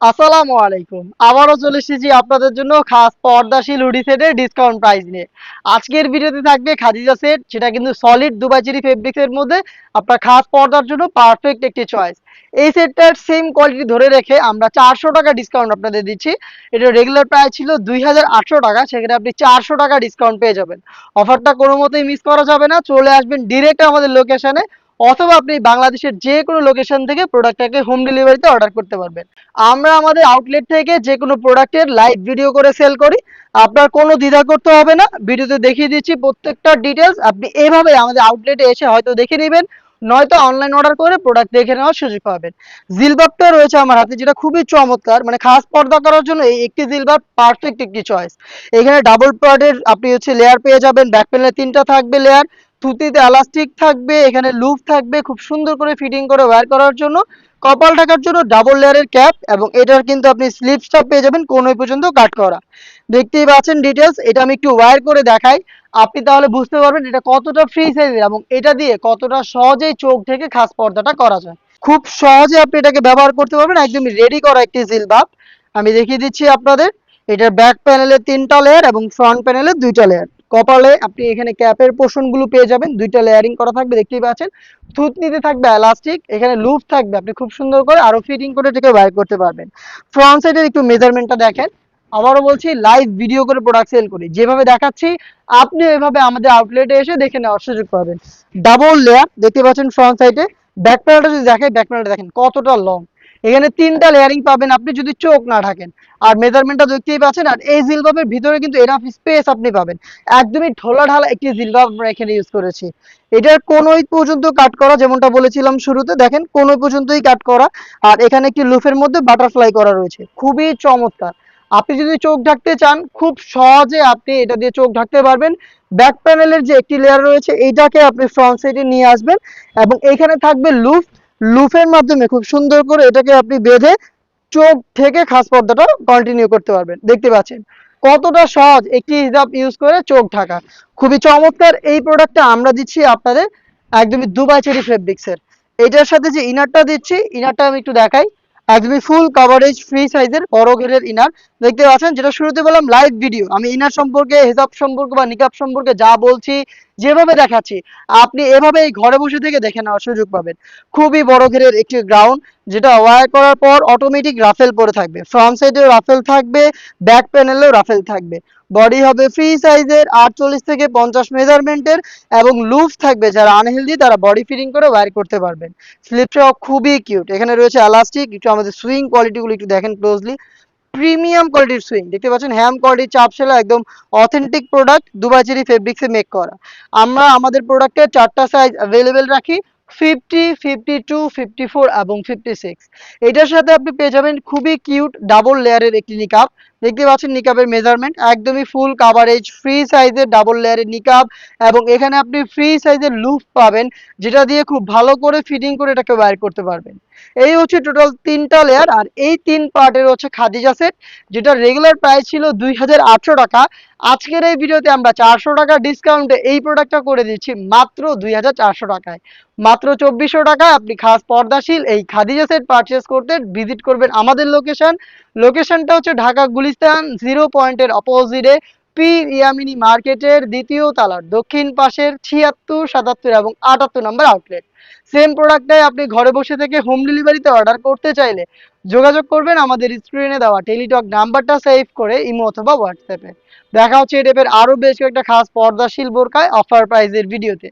আসসালামু আলাইকুম। আবারও চলে এসেছি আপনাদের জন্য খাস পর্দাশীল হুডি সেটের ডিসকাউন্ট প্রাইস নিয়ে। আজকের ভিডিওতে থাকবে খাদিজা সেট সেটা কিন্তু সলিড দুবাইচেরি ফেব্রিক্সের মধ্যে আপনার খাস পর্দার জন্য পারফেক্ট একটি চয়েস এই সেটটার সেম কোয়ালিটি ধরে রেখে আমরা চারশো টাকা ডিসকাউন্ট আপনাদের দিচ্ছি। এটা রেগুলার প্রাইস ছিল দুই হাজার আটশো টাকা, সেখানে আপনি চারশো টাকা ডিসকাউন্ট পেয়ে যাবেন। অফারটা কোনো মতেই মিস করা যাবে না। চলে আসবেন ডিরেক্ট আমাদের লোকেশনে অথবা আপনি বাংলাদেশের যে কোনো লোকেশন থেকে প্রোডাক্টটাকে হোম ডেলিভারিতে অর্ডার করতে পারবেন। আমরা আমাদের আউটলেট থেকে যে কোনো প্রোডাক্টের লাইভ ভিডিও করে সেল করি। আপনার কোনো দ্বিধা করতে হবে না। ভিডিওতে দেখিয়ে দিচ্ছি প্রত্যেকটা ডিটেলস আপনি এভাবে আমাদের আউটলেটে এসে হয়তো দেখে নেবেন, নয়তো অনলাইন অর্ডার করে প্রোডাক্ট দেখে নেওয়ার সুযোগ পাবেন। জিলবাবটা রয়েছে আমার হাতে, যেটা খুবই চমৎকার। মানে খাস পর্দা করার জন্য এই একটি জিলবাব পারফেক্ট একটি চয়েস এখানে ডাবল পার্টের আপনি হচ্ছে লেয়ার পেয়ে যাবেন ব্যাক প্যানেলে তিনটা থাকবে লেয়ার তুতিতে এলাস্টিক থাকবে, এখানে লুপ থাকবে, খুব সুন্দর করে ফিটিং করে ওয়্যার করার জন্য। কপাল ঢাকার জন্য ডাবল লেয়ারের ক্যাপ এবং এটার কিন্তু আপনি স্লিপসটা পেয়ে যাবেন কোনোই পর্যন্ত কাট করা। দেখতেই পাচ্ছেন ডিটেলস এটা আমি একটু ওয়্যার করে দেখাই। আপনি তাহলে বুঝতে পারবেন এটা কতটা ফ্রি সাইজের এবং এটা দিয়ে কতটা সহজেই চোখ থেকে খাস পর্দাটা করা যায়। খুব সহজে আপনি এটাকে ব্যবহার করতে পারবেন একদমই রেডি করা একটি জিলবাব আমি দেখিয়ে দিচ্ছি আপনাদের, এটার ব্যাক প্যানেলে তিনটা লেয়ার এবং ফ্রন্ট প্যানেলে দুইটা লেয়ার কপালে আপনি এখানে ক্যাপের পোর্শনগুলো পেয়ে যাবেন। দুইটা লেয়ারিং করা থাকবে, দেখতেই পাচ্ছেন। থুতনিতে থাকবে এলাস্টিক, এখানে লুপ থাকবে। আপনি খুব সুন্দর করে আরও ফিটিং করে এটাকে বাইর করতে পারবেন। ফ্রন্ট সাইডের একটু মেজারমেন্টটা দেখেন। আবারও বলছি লাইভ ভিডিও করে প্রোডাক্ট সেল করি। যেভাবে দেখাচ্ছি, আপনি এভাবে আমাদের আউটলেটে এসে দেখে নেওয়ার সুযোগ পাবেন। ডাবল লেয়ার দেখতে পাচ্ছেন ফ্রন্ট সাইডে ব্যাক প্যানেলটা যদি দেখেন ব্যাক প্যানেলটা দেখেন কতটা লং এখানে তিনটা লেয়ারিং পাবেন আপনি যদি চোখ না ঢাকেন। আর মেজারমেন্টটা দেখতেই পাচ্ছেন আর এই জিলবাবের ভিতরে কিন্তু এনাফ স্পেস আপনি পাবেন। একদমই ঢোলা ঢালা একটি জিলবাব আমরা এখানে ইউজ করেছি। এটার কোনোই পর্যন্ত কাট করা, যেমনটা বলেছিলাম শুরুতে, দেখেন কোনোই পর্যন্তই কাট করা। আর এখানে একটি লুফের মধ্যে বাটারফ্লাই করা রয়েছে। খুবই চমৎকার। আপনি যদি চোখ ঢাকতে চান, খুব সহজে আপনি এটা দিয়ে চোখ ঢাকতে পারবেন। ব্যাক প্যানেলের যে একটি লেয়ার রয়েছে, এইটাকে আপনি ফ্রন্ট সাইডে নিয়ে আসবেন এবং এখানে থাকবে লুফ লুফের মাধ্যমে খুব সুন্দর করে এটাকে আপনি বেঁধে চোখ থেকে খাস পর্দাটা কন্টিনিউ করতে পারবেন। দেখতে পাচ্ছেন? কতটা সহজ একটি হিসাব ইউজ করে চোখ ঢাকা। খুবই চমৎকার এই প্রোডাক্টটা আমরা দিচ্ছি আপনাদের একদমই দুবাই চেরি ফেব্রিক্সের এটার সাথে যে ইনারটা দিচ্ছি ইনারটা আমি একটু দেখাই। একদমই ফুল কাভারেজ ফ্রি সাইজের বড় গেলের ইনার দেখতে পাচ্ছেন, যেটা শুরুতে বললাম লাইভ ভিডিও আমি ইনার সম্পর্কে, হিসাব সম্পর্কে বা নিকাব সম্পর্কে যা বলছি, যেভাবে দেখাচ্ছি, আপনি এভাবে ঘরে বসে থেকে দেখে নেওয়ার সুযোগ পাবেন। খুবই বড় ঘেরের একটি গ্রাউন্ড যেটা ওয়ার করার পর অটোমেটিক রাফেল পরে থাকবে। ফ্রন্ট সাইডেও রাফেল থাকবে ব্যাক প্যানেলেও রাফেল থাকবে। বডি হবে ফ্রি সাইজের আটচল্লিশ থেকে পঞ্চাশ মেজারমেন্টের এবং লুজ থাকবে যারা আনহেলদি তারা বডি ফিটিং করে ওয়্যার করতে পারবেন। স্লিপটাও খুবই কিউট এখানে রয়েছে এলাস্টিক একটু আমাদের সুইং কোয়ালিটিগুলো একটু দেখেন ক্লোজলি প্রিমিয়াম কোয়ালিটির সুইং দেখতে পাচ্ছেন হ্যাম কোয়ালিটির চাপ সেলা একদম অথেন্টিক প্রোডাক্ট দুবাইচেরি ফেব্রিক্সে মেক করা। আমরা আমাদের প্রোডাক্টে চারটা সাইজ অ্যাভেলেবেল রাখি fifty fifty two fifty four এবং ফিফটি সিক্স এটার সাথে আপনি পেয়ে যাবেন খুবই কিউট ডাবল লেয়ারের একটি নিকাপ দেখতে পাচ্ছেন নিকাবের মেজারমেন্ট একদমই ফুল কাভারেজ ফ্রি সাইজের ডাবল লেয়ারের নিকাব এবং এখানে আপনি ফ্রি সাইজের লুপ পাবেন, যেটা দিয়ে খুব ভালো করে ফিটিং করে এটাকে ওয়্যার করতে পারবেন। এই হচ্ছে টোটাল তিনটা লেয়ার আর এই তিন পার্টের হচ্ছে খাদিজা সেট যেটা রেগুলার প্রাইস ছিল দুই হাজার আটশো টাকা। আজকের এই ভিডিওতে আমরা চারশো টাকা ডিসকাউন্টে এই প্রোডাক্টটা করে দিচ্ছি মাত্র দুই হাজার চারশো টাকায়। মাত্র চব্বিশশো টাকায় আপনি খাস পর্দাশীল এই খাদিজা সেট পারচেস করতে ভিজিট করবেন আমাদের লোকেশন লোকেশনটা হচ্ছে ঢাকা গুলিস্তান জিরো পয়েন্টের অপোজিটে পি ইয়ামিনি মার্কেটের দ্বিতীয় তালার দক্ষিণ পাশের ছিয়াত্তর, সাতাত্তর এবং আটাত্তর নম্বর আউটলেট সেম প্রোডাক্টটাই আপনি ঘরে বসে থেকে হোম ডেলিভারিতে অর্ডার করতে চাইলে যোগাযোগ করবেন আমাদের স্ক্রিনে দেওয়া টেলিটক নাম্বারটা সেভ করে ইমো অথবা হোয়াটসঅ্যাপে দেখা হচ্ছে এই টাইপের আরও বেশ কয়েকটা খাস পর্দাশীল বোরকায় অফার প্রাইজের ভিডিওতে